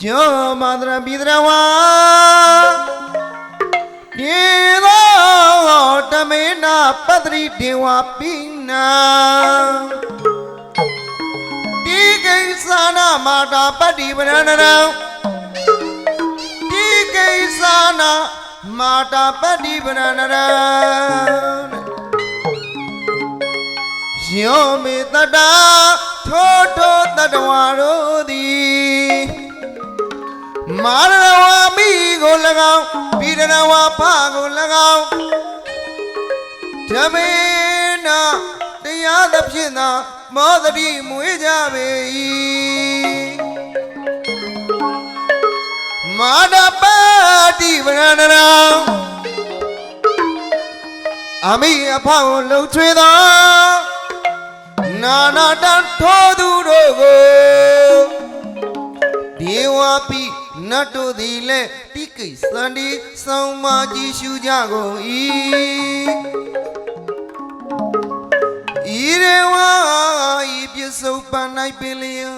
ယောမန္တရပိတရဝါဒီသောတမေနာပတ္တိဒေဝပိနာဒီကိစ္စနာမာတာပတ္တိပရဏရံဒီကိစ္စနာမာတာပတ္တိပရဏရံယောမေတတထိုးထိုးတတဝါတို့သည် မာရဝမိကို၎င်းပိရဏဝဖကို၎င်းဓမေနတရားသဖြင့်သာမောသတိမွေးကြပေ၏မာဒပတိဗရဏရံအမိအဖကိုလှုပ်ချွေသောနာနာတန်ထိုးသူ နတ်တို့သည်လည်းတိကိစ္စန္ဒီဆောင်မကြည့်ရှုကြကုန်၏ဤရေဝါဤပြစ္ဆုတ်ပန်၌ပင်လျံ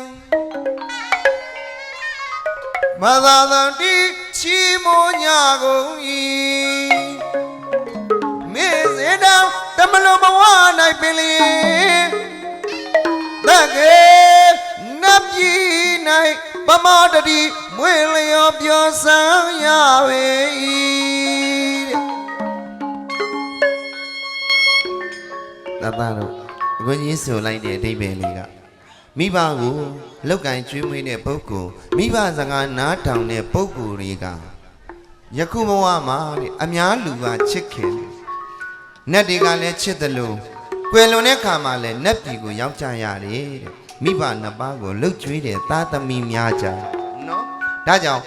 မသာသံတိချီမိုးညာကုန်၏ ပြည်၌ပမာတတိမွေလျောပြောဆန်းရပေ၏တဲ့တတတို့အကိုကြီးဆိုလိုက်တဲ့အဓိပ္ပာယ်လေးကမိဘကိုလောက်ကင်ကျွေးမွေးတဲ့ပုဂ္ဂိုလ်မိဘစကားနားထောင်တဲ့ပုဂ္ဂိုလ်တွေကယခုဘဝမှာတဲ့အများလူကချစ်ခင်တယ်နတ်တွေကလည်းချစ်တယ်လို့ကွယ်လွန်တဲ့ခါမှာလည်းနတ်ပြည်ကိုရောက်ကြရတယ်တဲ့ မိဘနှစ်ပါးကိုလှုပ်ကြွေးတဲ့သားသမီးများကြတယ်နော်ဒါကြောင့်